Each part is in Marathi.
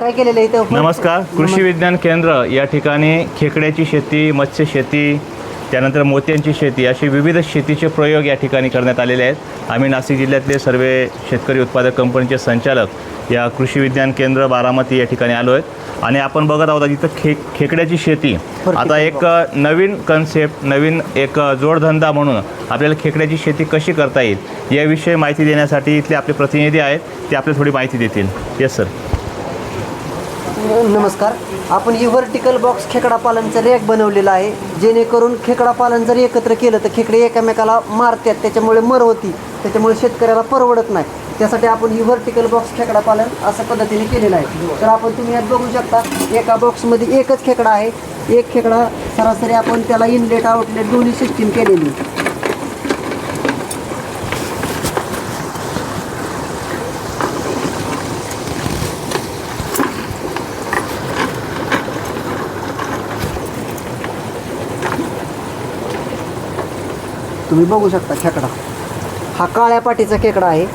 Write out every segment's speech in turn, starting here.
काय केलेलं आहे इथं? नमस्कार. कृषी विज्ञान केंद्र या ठिकाणी खेकड्याची शेती मत्स्य शेती त्यानंतर मोत्यांची शेती अशी विविध शेतीचे प्रयोग या ठिकाणी करण्यात आलेले आहेत. आम्ही नाशिक जिल्ह्यातले सर्व शेतकरी उत्पादक कंपनीचे संचालक या कृषी विज्ञान केंद्र बारामती या ठिकाणी आलो आहेत. आणि आपण बघत आहोत इथं खे खेकड्याची शेती. आता एक नवीन कन्सेप्ट नवीन एक जोडधंदा म्हणून आपल्याला खेकड्याची शेती कशी करता येईल याविषयी माहिती देण्यासाठी इथले आपले प्रतिनिधी आहेत. ते आपल्याला थोडी माहिती देतील. येस सर नमस्कार. आपण ही व्हर्टिकल बॉक्स खेकडा पालनचं रॅक बनवलेलं आहे. जेणेकरून खेकडा पालन जर एकत्र केलं तर खेकडे एकमेकाला मारतात. त्याच्यामुळे मर होती. त्याच्यामुळे शेतकऱ्याला परवडत नाही. त्यासाठी आपण ही व्हर्टिकल बॉक्स खेकडा पालन असं पद्धतीने केलेलं आहे. तर आपण तुम्ही यात बघू शकता एका बॉक्समध्ये एकच खेकडा आहे. एक खेकडा सरासरी आपण त्याला इनलेट आउटलेट दोन्ही सिस्टीम केलेली तुम्ही बघू शकता खेकडा. हा काळ्या पाटीचा खेकडा आहे.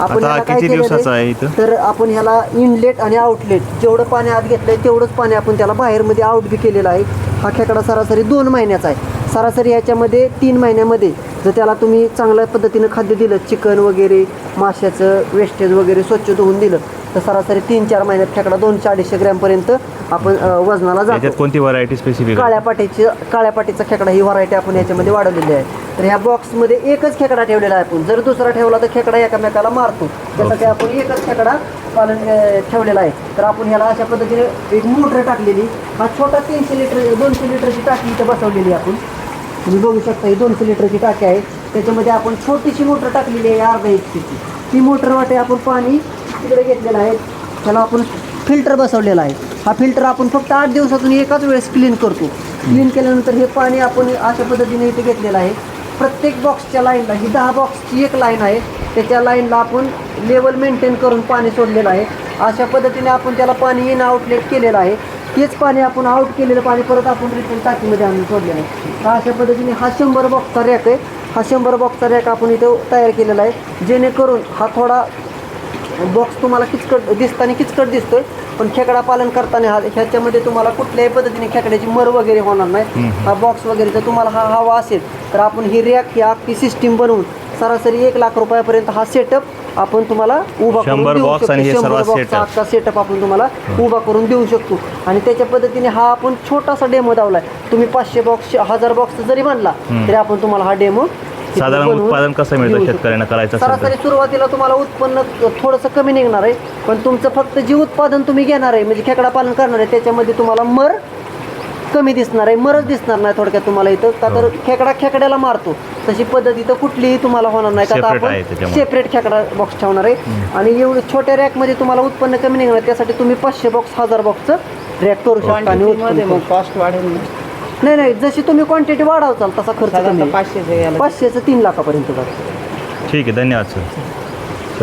आपण आता ह्याला काय किती केलेलं दिवसाचा आहे? इथं? तर आपण ह्याला इनलेट आणि आउटलेट जेवढं पाणी आत घेतलंय तेवढंच पाणी आपण त्याला बाहेरमध्ये आउट बी केलेलं आहे. हा खेकडा सरासरी दोन महिन्याचा आहे. सरासरी ह्याच्यामध्ये तीन महिन्यामध्ये जर त्याला तुम्ही चांगल्या पद्धतीनं खाद्य दिलं चिकन वगैरे माशाचं वेस्टेज वगैरे स्वच्छ धुवून दिलं तर सरासरी तीन चार महिन्यात खेकडा दोनशे अडीचशे ग्रॅमपर्यंत आपण अं, वजनाला जातो. याच्यात कोणती व्हरायटी स्पेसिफिक काळ्या पाटीची काळ्या पाटीचा खेकडा ही व्हरायटी आपण याच्यामध्ये वाढवलेली आहे. तर ह्या बॉक्समध्ये एकच खेकडा ठेवलेला आहे आपण. जर दुसरा ठेवला तर खेकडा एकामेकाला मारतो. त्यासाठी आपण एकच खेकडा पालन ठेवलेला आहे. तर आपण ह्याला अशा पद्धतीने एक मोटर टाकलेली हा छोटा तीनशे लिटर दोनशे लिटरची टाकी इथं बसवलेली आपण. तुम्ही बघू शकता ही दोनशे लिटरची टाकी आहे. त्याच्यामध्ये आपण छोटीशी मोटर टाकलेली आहे अर्धा इंचची ती मोटर वाटे आपण पाणी तिकडे घेतलेलं आहे. त्याला आपण फिल्टर बसवलेला आहे. हा फिल्टर आपण फक्त आठ दिवसातून एकाच वेळेस क्लीन करतो. क्लीन केल्यानंतर हे पाणी आपण अशा पद्धतीने इथे घेतलेलं आहे. प्रत्येक बॉक्सच्या लाईनला ही दहा बॉक्सची एक लाईन आहे. त्याच्या लाईनला आपण लेवल मेंटेन करून पाणी सोडलेलं आहे. अशा पद्धतीने आपण त्याला पाणी इन आउटलेट केलेलं आहे. तेच पाणी आपण आउट केलेलं पाणी परत आपण रिटर्न टाकीमध्ये आणून सोडलेलं आहे. तर अशा पद्धतीने हा शंभर बॉक्सचा रॅक आहे. हा शंभर बॉक्सचा रॅक आपण इथं तयार केलेला आहे. जेणेकरून हा थोडा बॉक्स तुम्हाला किचकट दिसताना किचकट दिसतोय पण खेकडा पालन करताना हा ह्याच्यामध्ये तुम्हाला कुठल्याही पद्धतीने खेकड्याची मर वगैरे होणार नाही. हा बॉक्स वगैरे जर तुम्हाला हा हवा असेल तर आपण ही रॅक ही अख्खी सिस्टीम बनवून सरासरी एक लाख रुपयापर्यंत हा सेटअप आपण तुम्हाला उभा करून शंभर देऊ box शकतो. आणि शंभर सर्व box चा setup. अख्खा सेटअप आपण तुम्हाला उभा करून देऊ शकतो. आणि त्याच्या पद्धतीने हा आपण छोटासा डेमो दावलाय. तुम्ही पाचशे बॉक्स हजार बॉक्स जरी म्हणला तरी आपण तुम्हाला हा डेमो साधारण उत्पादन कसं मिळतं शेतकऱ्यांना करायचं असेल तर? सरासरी सुरुवातीला तुम्हाला उत्पन्न थोडंसं कमी निघणार आहे पण तुमचं फक्त जे उत्पादन तुम्ही घेणार आहे म्हणजे खेकडा पालन करणार आहे त्याच्यामध्ये तुम्हाला मर कमी दिसणार आहे मरच दिसणार नाही थोडक्यात तुम्हाला इथं. का तर खेकडा खेकड्याला मारतो. तशी पद्धत इथं कुठलीही तुम्हाला होणार नाही. का तर Separate आहे आपण. सेपरेट खेकडा बॉक्स ठेवणार आहे. आणि एवढं छोट्या रॅकमध्ये तुम्हाला उत्पन्न कमी निघणार त्यासाठी तुम्ही पाचशे बॉक्स हजार बॉक्सचं रॅक करू शकता आणि उत्पन्न मग कॉस्ट वाढेल ना. नाही नाही जशी तुम्ही क्वांटिटी वाढवचाल तसा खर्च कमी. पाचशेचं पाचशेचं तीन लाखापर्यंत जातो. ठीक आहे धन्यवाद सर.